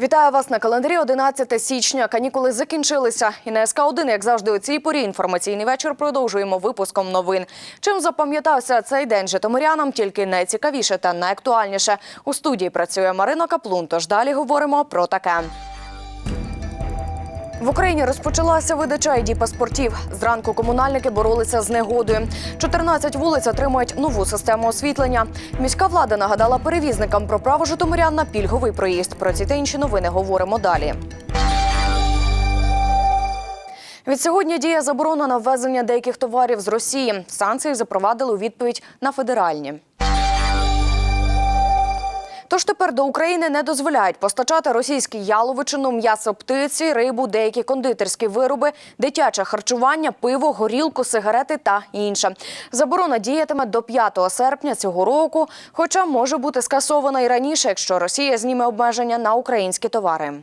Вітаю вас на календарі 11 січня. Канікули закінчилися. І на СК 1 як завжди, у цій порі інформаційний вечір продовжуємо випуском новин. Чим запам'ятався цей день житомирянам, тільки найцікавіше та найактуальніше. У студії працює Марина Каплун. Тож далі говоримо про таке. В Україні розпочалася видача id паспортів. Зранку комунальники боролися з негодою. 14 вулиць отримують нову систему освітлення. Міська влада нагадала перевізникам про право житомирян на пільговий проїзд. Про ці та інші новини говоримо далі. Від сьогодні діє заборона на ввезення деяких товарів з Росії. Санкції запровадили у відповідь на федеральні. Тож тепер до України не дозволяють постачати російські яловичину, м'ясо птиці, рибу, деякі кондитерські вироби, дитяче харчування, пиво, горілку, сигарети та інше. Заборона діятиме до 5 серпня цього року, хоча може бути скасована і раніше, якщо Росія зніме обмеження на українські товари.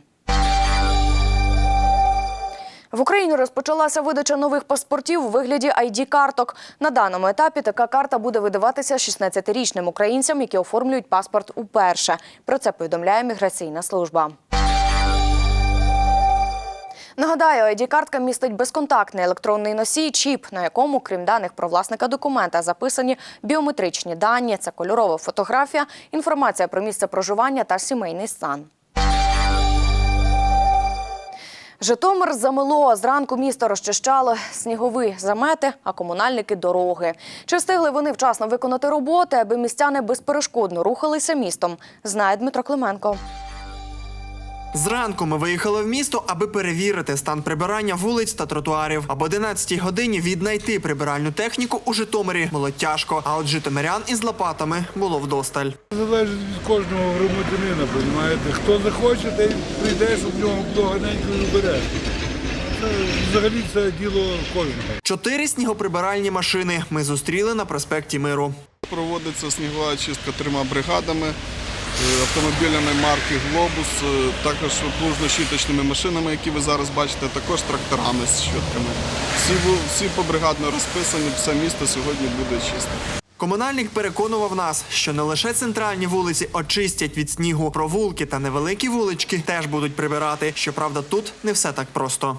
В Україні розпочалася видача нових паспортів у вигляді id карток На даному етапі така карта буде видаватися 16-річним українцям, які оформлюють паспорт уперше. Про це повідомляє міграційна служба. Нагадаю, id картка містить безконтактний електронний носій, чіп, на якому, крім даних про власника документа, записані біометричні дані. Це кольорова фотографія, інформація про місце проживання та сімейний стан. Житомир замило Зранку місто розчищало снігові замети, а комунальники дороги. Чи встигли вони вчасно виконати роботи, аби містяни безперешкодно рухалися містом? Знає Дмитро Клименко. Зранку ми виїхали в місто, аби перевірити стан прибирання вулиць та тротуарів. Об 11 годині віднайти прибиральну техніку у Житомирі було тяжко. А от житомирян із лопатами було вдосталь. Залежить від кожного громадянина, розумієте? Хто захоче, той прийде, щоб в нього було гарненько бере. Взагалі це діло кожного. Чотири снігоприбиральні машини ми зустріли на проспекті Миру. Проводиться снігова чистка трьома бригадами, автомобілями марки Глобус, е, також плужно-щіточними машинами, які ви зараз бачите, також тракторами з щітками. Всі, всі побригадно розписані, все місто сьогодні буде чисте. Комунальник переконував нас, що не лише центральні вулиці очистять від снігу, провулки та невеликі вулички теж будуть прибирати. Щоправда, тут не все так просто.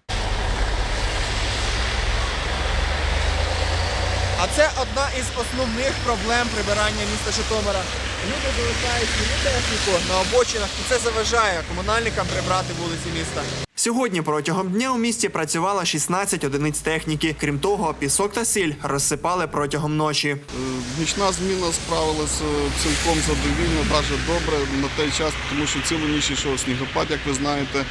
А це одна із основних проблем прибирання міста Житомира. Люди залишають свою техніку на обочинах, і це заважає комунальникам прибрати вулиці міста. Сьогодні протягом дня у місті працювало 16 одиниць техніки. Крім того, пісок та сіль розсипали протягом ночі. Е, Нічна зміна справилася цілком задовільно, навіть добре на той час, тому що цілу ніч йшов снігопад, як ви знаєте.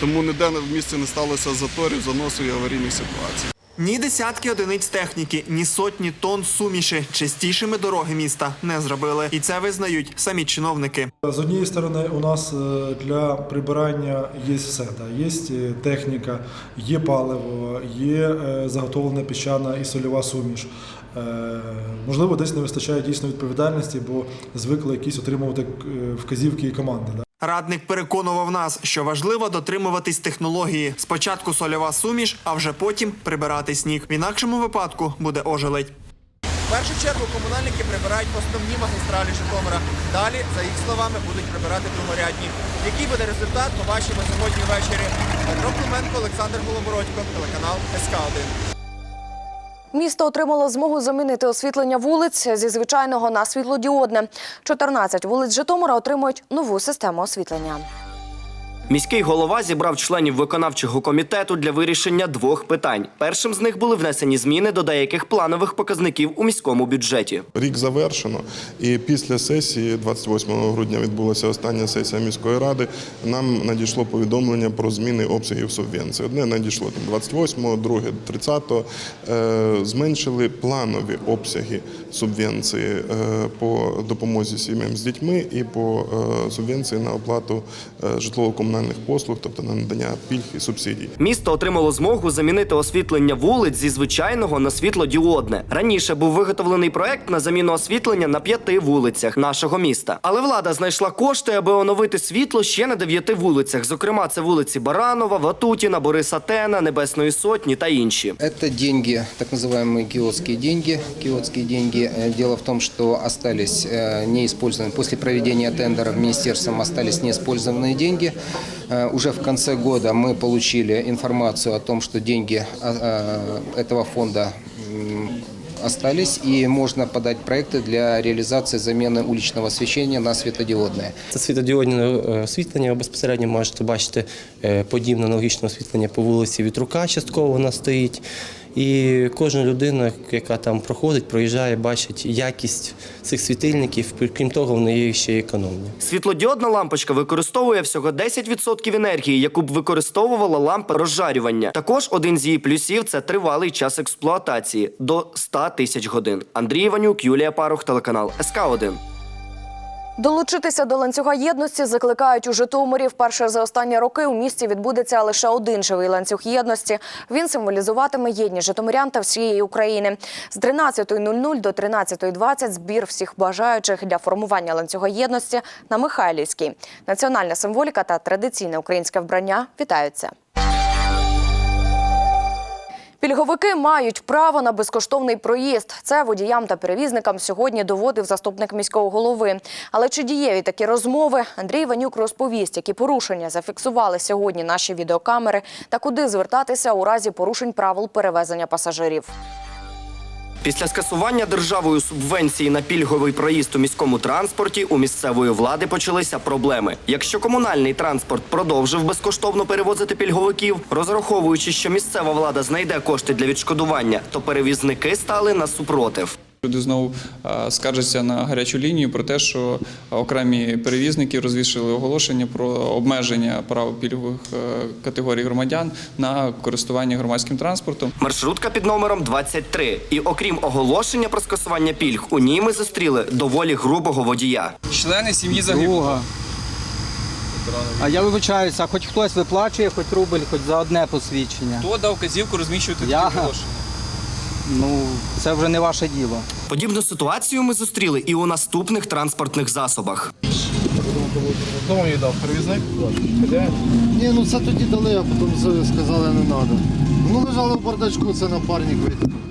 Тому ніде в місті не сталося заторів, заносів і аварійних ситуацій. Ні десятки одиниць техніки, ні сотні тонн суміші чистішими дороги міста не зробили. І це визнають самі чиновники. З однієї сторони, у нас е, для прибирання є все. Да. Є е, техніка, є паливо, є е, заготовлена піщана і сольова суміш. Можливо, десь не вистачає дійсно відповідальності, бо звикли якісь отримувати вказівки і команди. Радник переконував нас, що важливо дотримуватись технології. Спочатку сольова суміш, а вже потім прибирати сніг. В інакшому випадку буде ожеледь. В першу чергу комунальники прибирають основні магістралі Житомира. Далі, за їх словами, будуть прибирати другорядні. Який буде результат, побачимо сьогодні ввечері. Дмитро Клименко, Олександр Голобородько, телеканал СК 1 Місто отримало змогу замінити освітлення вулиць зі звичайного на світлодіодне. 14 вулиць Житомира отримують нову систему освітлення. Міський голова зібрав членів виконавчого комітету для вирішення двох питань. Першим з них були внесені зміни до деяких планових показників у міському бюджеті. Рік завершено, і після сесії, 28 грудня, відбулася остання сесія міської ради. Нам надійшло повідомлення про зміни обсягів субвенції. Одне надійшло там 28-го, друге 30-го. Е, Зменшили планові обсяги субвенції е, по допомозі сім'ям з дітьми і по е, субвенції на оплату е, житлово-комунальних послуг, тобто на надання пільг і субсидій. Місто отримало змогу замінити освітлення вулиць зі звичайного на світлодіодне. Раніше був виготовлений проект на заміну освітлення на п'яти вулицях нашого міста. Але влада знайшла кошти, аби оновити світло ще на дев'яти вулицях. Зокрема, це вулиці Баранова, Ватутіна, Бориса Тена, Небесної Сотні та інші. Это деньги, так называемые киотские деньги. Киотские деньги. Э, Дело в том, что остались э, неиспользованные, после проведения тендеров министерством остались неиспользованные деньги. Э, Уже в конце года мы получили информацию о том, что деньги а, а, этого фонда м, остались, и можно подать проекты для реализации замены уличного освещения на светодиодное. Це світодіодне е, освітлення. Ви безпосередньо можете бачити е, подібне аналогічне освітлення по вулиці Вітрука, частково вона стоїть. І кожна людина, яка там проходить, проїжджає, бачить якість цих світильників. Крім того, вони є ще економні. Світлодіодна лампочка використовує всього 10% енергії, яку б використовувала лампа розжарювання. Також один з її плюсів це тривалий час експлуатації до 100 тисяч годин. Андрій Іванюк, Юлія Парух, телеканал СК 1 Долучитися до ланцюга єдності закликають у Житомирі. Вперше за останні роки у місті відбудеться лише один живий ланцюг єдності. Він символізуватиме єдність житомирян та всієї України. З 13.00 до 13.20 збір всіх бажаючих для формування ланцюга єдності на Михайлівській. Національна символіка та традиційне українське вбрання вітаються. Пільговики мають право на безкоштовний проїзд. Це водіям та перевізникам сьогодні доводив заступник міського голови. Але чи дієві такі розмови? Андрій Ванюк розповість, які порушення зафіксували сьогодні наші відеокамери та куди звертатися у разі порушень правил перевезення пасажирів. Після скасування державою субвенції на пільговий проїзд у міському транспорті у місцевої влади почалися проблеми. Якщо комунальний транспорт продовжив безкоштовно перевозити пільговиків, розраховуючи, що місцева влада знайде кошти для відшкодування, то перевізники стали на супротив. Люди знову скаржаться на гарячу лінію про те, що окремі перевізники розвішали оголошення про обмеження прав пільгових е, категорій громадян на користування громадським транспортом. Маршрутка під номером 23. І окрім оголошення про скасування пільг, у ній ми зустріли доволі грубого водія. Члени сім'ї загиблого. А я вибачаюся, хоч хтось виплачує, хоч рубль, хоч за одне посвідчення. Хто дав вказівку розміщувати Я? такі оголошення? Ну, це вже не ваше діло. Подібну ситуацію ми зустріли і у наступних транспортних засобах. Ні, ну це тоді дали, а потім сказали не треба. Ну лежали в бардачку, це напарник витягнув.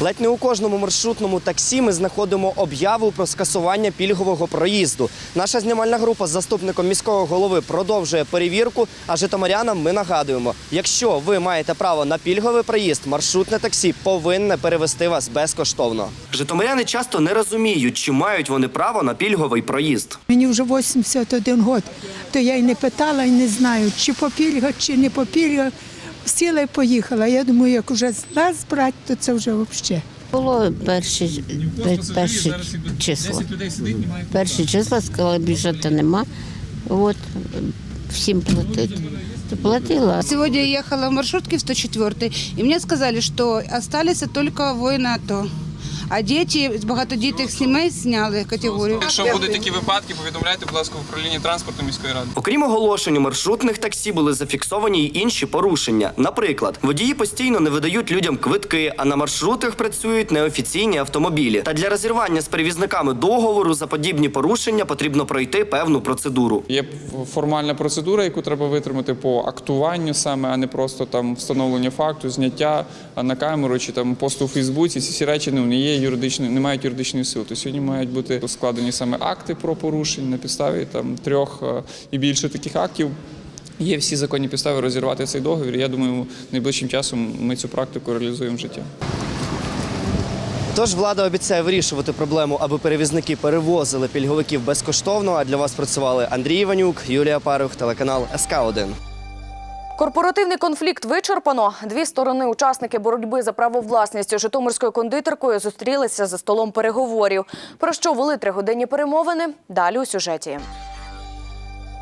Ледь не у кожному маршрутному таксі ми знаходимо об'яву про скасування пільгового проїзду. Наша знімальна група з заступником міського голови продовжує перевірку. А житомирянам ми нагадуємо: якщо ви маєте право на пільговий проїзд, маршрутне таксі повинне перевести вас безкоштовно. Житомиряни часто не розуміють, чи мають вони право на пільговий проїзд. Мені вже 81 год, то я й не питала, і не знаю, чи по пільгах, чи не по пільгах. Сіла і поїхала. Я думаю, як вже з нас брати, то це вже взагалі. Було перші, перші числа. Перші числа сказали, бюджету нема. От всім платити. Платила. Сьогодні я їхала в маршрутке в 104 і мені сказали, що залишилися тільки воїна АТО. А діти з багатодітних сімей зняли категорію. Якщо будуть такі випадки, повідомляйте, будь ласка, в управлінні транспорту міської ради. Окрім оголошень у маршрутних таксі були зафіксовані й інші порушення. Наприклад, водії постійно не видають людям квитки, а на маршрутах працюють неофіційні автомобілі. Та для розірвання з перевізниками договору за подібні порушення потрібно пройти певну процедуру. Є формальна процедура, яку треба витримати по актуванню саме, а не просто там встановлення факту, зняття на камеру чи там посту у Фейсбуці. Ці всі речі ну, не є юридичною, не мають юридичної сили. То сьогодні мають бути складені саме акти про порушення на підставі там трьох е, і більше таких актів. Є всі законні підстави розірвати цей договір. Я думаю, найближчим часом ми цю практику реалізуємо в життя. Тож влада обіцяє вирішувати проблему, аби перевізники перевозили пільговиків безкоштовно. А для вас працювали Андрій Іванюк, Юлія Парух, телеканал СК 1 Корпоративний конфлікт вичерпано. Дві сторони учасники боротьби за право власності Житомирською кондитеркою зустрілися за столом переговорів. Про що вели тригодинні перемовини? Далі у сюжеті.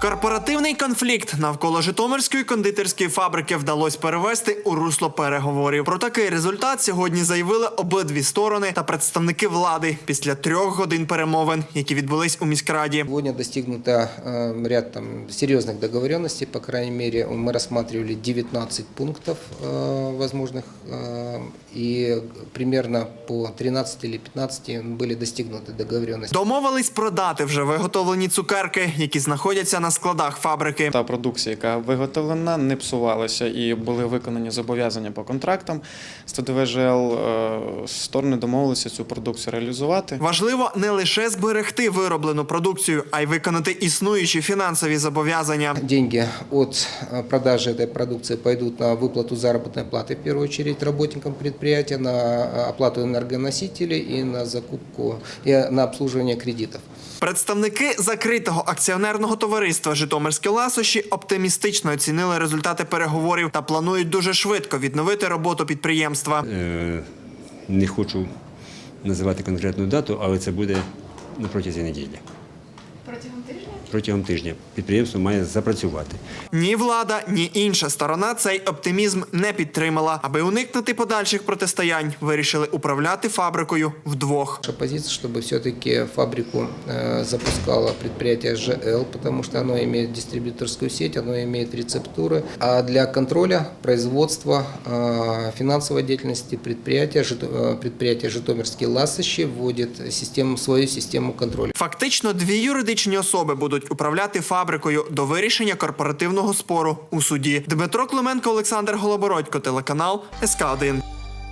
Корпоративний конфлікт навколо Житомирської кондитерської фабрики вдалося перевести у русло переговорів. Про такий результат сьогодні заявили обидві сторони та представники влади після трьох годин перемовин, які відбулись у міськраді. Сегодня достигнуто э, ряд там, серьезных договоренностей, по крайней мере, мы рассматривали 19 пунктов э, возможных, э, и примерно по 13 или 15 были достигнуты договоренности. Домовились продати вже виготовлені цукерки, які знаходяться на складах фабрики. Та продукція, яка виготовлена, не псувалася і були виконані зобов'язання по контрактам. З ТДВ ЖЛ е, сторони домовилися цю продукцію реалізувати. Важливо не лише зберегти вироблену продукцію, а й виконати існуючі фінансові зобов'язання. Деньги от э, продажи этой продукции пойдут на выплату заработной платы, в первую очередь, работникам предприятия, на э, оплату энергоносителей и на закупку, и на обслуживание кредитов. Представники закритого акціонерного товариства Житомирські ласощі оптимістично оцінили результати переговорів та планують дуже швидко відновити роботу підприємства. Е, Не хочу називати конкретну дату, але це буде на протязі неділі Протягом тижня? Протягом тижня підприємство має запрацювати. Ні влада, ні інша сторона цей оптимізм не підтримала. Аби уникнути подальших протистоянь, вирішили управляти фабрикою вдвох. Наша позиция, чтобы все-таки фабрику э, запускало предприятие ЖЛ, потому что оно имеет дистрибьюторскую сеть, оно имеет рецептуры. А для контроля производства э, финансовой деятельности предприятия, Жито- э, предприятие Житомирские ласощи вводит систему, свою систему контроля. Фактично, дві юридичні особи будуть управляти фабрикою до вирішення корпоративного спору у суді. Дмитро Клименко, Олександр Голобородько, телеканал СК 1